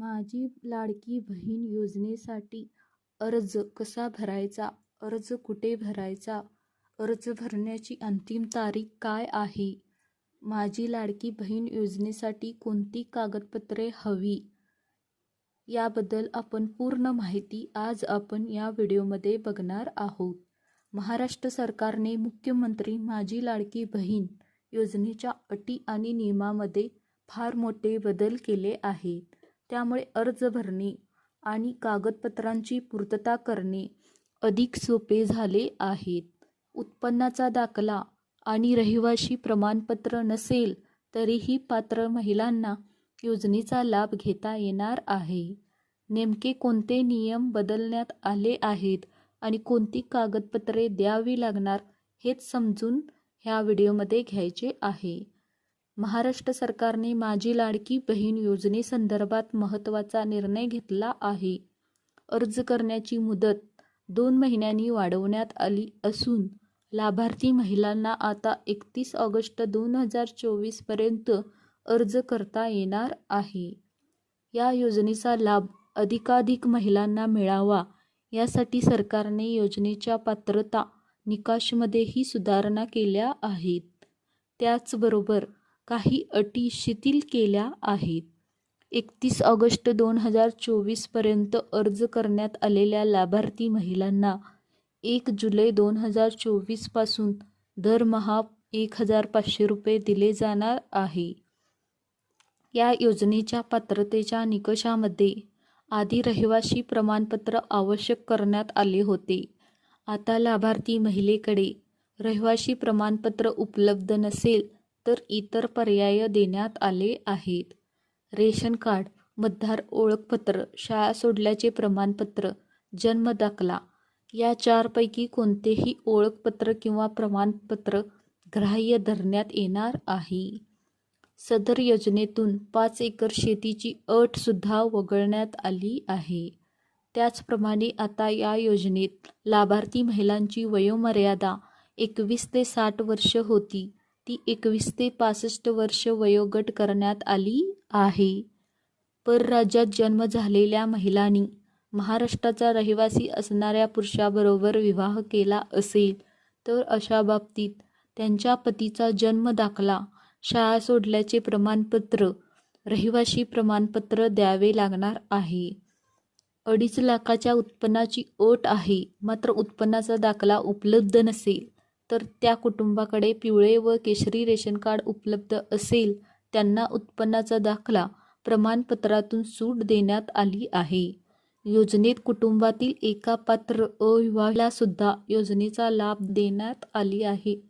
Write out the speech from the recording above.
माझी लाडकी बहीण योजनेसाठी अर्ज कसा भरायचा? अर्ज कुठे भरायचा? अर्ज भरण्याची अंतिम तारीख काय आहे? माझी लाडकी बहीण योजनेसाठी कोणती कागदपत्रे हवी? याबद्दल आपण पूर्ण माहिती आज आपण या व्हिडिओमध्ये बघणार आहोत. महाराष्ट्र सरकारने मुख्यमंत्री माझी लाडकी बहीण योजनेच्या अटी आणि नियमामध्ये फार मोठे बदल केले आहेत. त्यामुळे अर्ज भरणे आणि कागदपत्रांची पूर्तता करणे अधिक सोपे झाले आहेत. उत्पन्नाचा दाखला आणि रहिवाशी प्रमाणपत्र नसेल तरीही पात्र महिलांना योजनेचा लाभ घेता येणार आहे. नेमके कोणते नियम बदलण्यात आले आहेत आणि कोणती कागदपत्रे द्यावी लागणार हेच समजून ह्या व्हिडिओमध्ये घ्यायचे आहे. महाराष्ट्र सरकारने माझी लाडकी बहीण योजनेसंदर्भात महत्त्वाचा निर्णय घेतला आहे. अर्ज करण्याची मुदत दोन महिन्यांनी वाढवण्यात आली असून लाभार्थी महिलांना आता एकतीस ऑगस्ट दोन हजार चोवीसपर्यंत अर्ज करता येणार आहे. या योजनेचा लाभ अधिकाधिक महिलांना मिळावा यासाठी सरकारने योजनेच्या पात्रता निकषामध्येही सुधारणा केल्या आहेत. त्याचबरोबर काही अटी शिथिल केल्या आहेत. एकतीस ऑगस्ट दोन हजार चोवीसपर्यंत अर्ज करण्यात आलेल्या लाभार्थी महिलांना एक जुलै दोन हजार चोवीसपासून दरमहा एक हजार पाचशे रुपये दिले जाणार आहे. या योजनेच्या पात्रतेच्या निकषामध्ये आधी रहिवाशी प्रमाणपत्र आवश्यक करण्यात आले होते. आता लाभार्थी महिलेकडे रहिवाशी प्रमाणपत्र उपलब्ध नसेल तर इतर पर्याय देण्यात आले आहेत. रेशन कार्ड मतदार ओळखपत्र शाळा सोडल्याचे प्रमाणपत्र जन्म दाखला या चारपैकी कोणतेही ओळखपत्र किंवा प्रमाणपत्र ग्राह्य धरण्यात येणार आहे. सदर योजनेतून पाच एकर शेतीची अटसुद्धा वगळण्यात आली आहे. त्याचप्रमाणे आता या योजनेत लाभार्थी महिलांची वयोमर्यादा एकवीस ते साठ वर्ष होती. ती एकवीस ते पासष्ट वर्ष वयोगट करण्यात आली आहे. परराज्यात जन्म झालेल्या महिलांनी महाराष्ट्राचा रहिवासी असणाऱ्या पुरुषाबरोबर विवाह केला असेल तर अशा बाबतीत त्यांच्या पतीचा जन्म दाखला शाळा सोडल्याचे प्रमाणपत्र रहिवाशी प्रमाणपत्र द्यावे लागणार आहे. अडीच लाखाच्या उत्पन्नाची अट आहे मात्र उत्पन्नाचा दाखला उपलब्ध नसेल. तर त्या कुटुंबाकडे पिवळे व केशरी रेशन कार्ड उपलब्ध असेल त्यांना उत्पन्नाचा दाखला प्रमाणपत्रातून सूट देण्यात आली आहे. योजनेत कुटुंबातील एका पात्र अविवाहिताला सुद्धा योजनेचा लाभ देण्यात आली आहे.